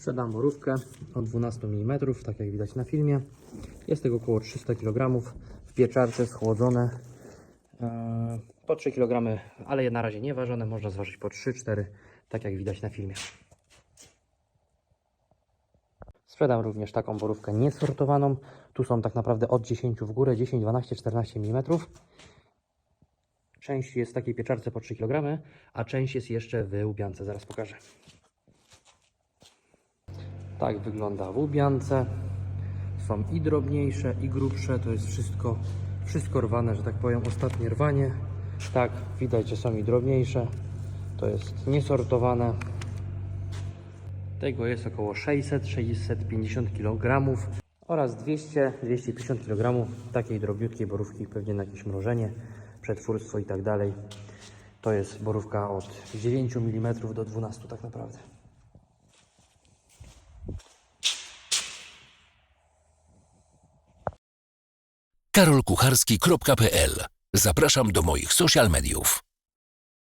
Sprzedam borówkę od 12 mm, tak jak widać na filmie. Jest tego około 300 kg w pieczarce schłodzone. Eee, Po 3 kg, ale na razie nie ważone, można zważyć po 3-4, tak jak widać na filmie. Sprzedam również taką borówkę niesortowaną. Tu są tak naprawdę od 10 w górę, 10, 12, 14 mm. Część jest w takiej pieczarce po 3 kg, a część jest jeszcze w łubiance. Zaraz pokażę. Tak wygląda w łubiance. Są i drobniejsze, i grubsze. To jest wszystko, wszystko rwane, że tak powiem, ostatnie rwanie. Tak, widać, że są i drobniejsze. To jest niesortowane. Tego jest około 600-650 kg oraz 200-250 kg takiej drobiutkiej borówki, pewnie na jakieś mrożenie, przetwórstwo i tak dalej. To jest borówka od 9 mm do 12 tak naprawdę. karolkucharski.pl. Zapraszam do moich social mediów.